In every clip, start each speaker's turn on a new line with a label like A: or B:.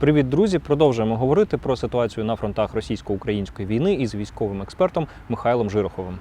A: Привіт, друзі! Продовжуємо говорити про ситуацію на фронтах російсько-української війни із військовим експертом Михайлом Жироховим.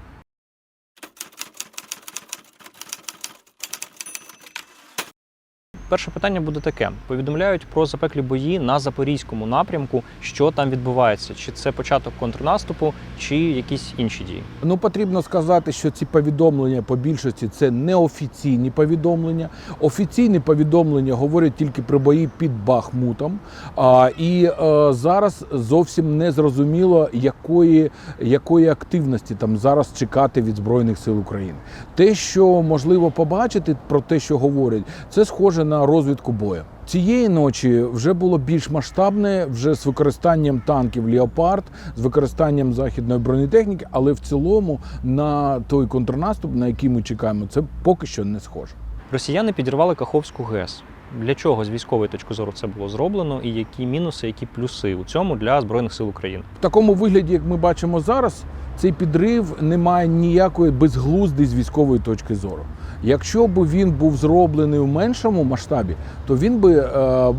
A: Перше питання буде таке: повідомляють про запеклі бої на запорізькому напрямку. Що там відбувається? Чи це початок контрнаступу, чи якісь інші дії?
B: Ну потрібно сказати, що ці повідомлення по більшості це неофіційні повідомлення. Офіційні повідомлення говорять тільки про бої під Бахмутом. А, і е, зараз зовсім не зрозуміло, якої, якої активності там зараз чекати від Збройних сил України. Те, що можливо побачити про те, що говорять, це схоже на розвідку бою. Цієї ночі вже було більш масштабне, вже з використанням танків Леопард, з використанням західної бронетехніки, але в цілому на той контрнаступ, на який ми чекаємо, це поки що не схоже.
A: Росіяни підірвали Каховську ГЕС. Для чого з військової точки зору це було зроблено, і які мінуси, які плюси у цьому для збройних сил України?
B: В такому вигляді, як ми бачимо зараз, цей підрив не має ніякої безглузди з військової точки зору. Якщо б він був зроблений у меншому масштабі, то він би е,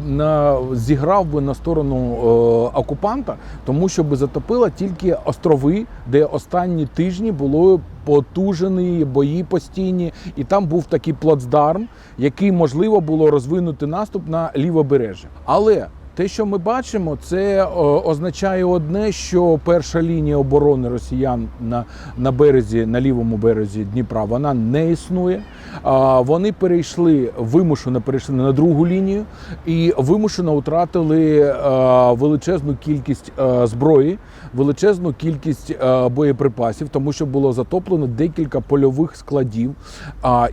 B: на, зіграв би на сторону е, окупанта, тому що би затопило тільки острови, де останні тижні було потужені бої постійні, і там був такий плацдарм, який можливо було розвинути наступ на лівобережжя. Але те, що ми бачимо, це означає одне, що перша лінія оборони росіян на, на березі, на лівому березі Дніпра, вона не існує. Вони перейшли вимушено перейшли на другу лінію і вимушено втратили величезну кількість зброї, величезну кількість боєприпасів, тому що було затоплено декілька польових складів.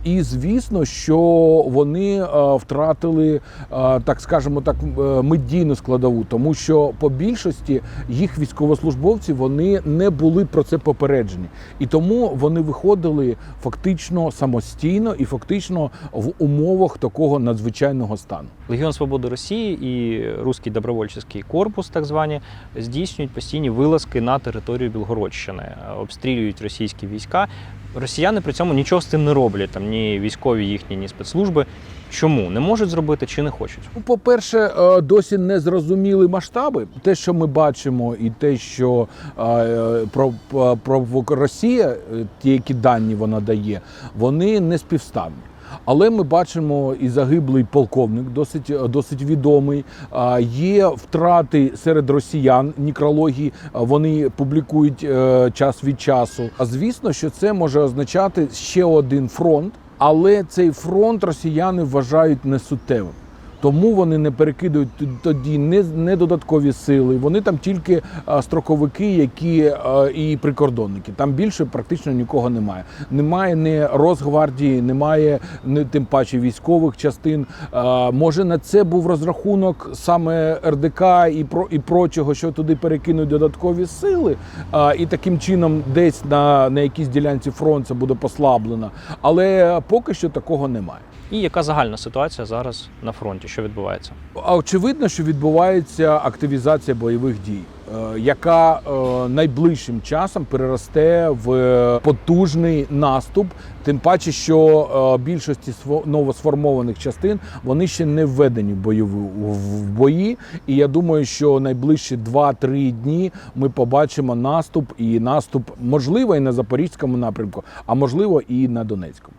B: І звісно, що вони втратили, так скажемо так, е, медійну складову, тому що по більшості їх військовослужбовці вони не були про це попереджені, і тому вони виходили фактично самостійно і фактично в умовах такого надзвичайного стану.
A: Легіон Свободи Росії і Руський добровольчий корпус, так звані, здійснюють постійні вилазки на територію Білгородщини, обстрілюють російські війська. Росіяни при цьому нічого з тим не роблять, там ні військові їхні, ні спецслужби. Чому не можуть зробити чи не хочуть?
B: Ну, По-перше, е, досі не зрозуміли масштаби. Те, що ми бачимо, і те, що е, про, про Росія, е, ті, які дані вона дає, вони не співставні. Але ми бачимо і загиблий полковник, досить досить відомий. Є втрати серед росіян нікрології. Вони публікують е, час від часу. А звісно, що це може означати ще один фронт, але цей фронт росіяни вважають несуттєвим. Тому вони не перекидують тоді не, не додаткові сили. Вони там тільки строковики, які і прикордонники. Там більше практично нікого немає. Немає ні Росгвардії, немає ні, тим паче військових частин. Може на це був розрахунок саме РДК і про і прочого, що туди перекинуть додаткові сили, і таким чином десь на, на якійсь ділянці фронту це буде послаблено. Але поки що такого немає.
A: І яка загальна ситуація зараз на фронті? Що відбувається?
B: А очевидно, що відбувається активізація бойових дій, е, яка е, найближчим часом переросте в потужний наступ. Тим паче, що е, більшості новосформованих частин вони ще не введені в бойову в бої. І я думаю, що найближчі 2-3 дні ми побачимо наступ і наступ, можливо, і на запорізькому напрямку, а можливо, і на Донецькому.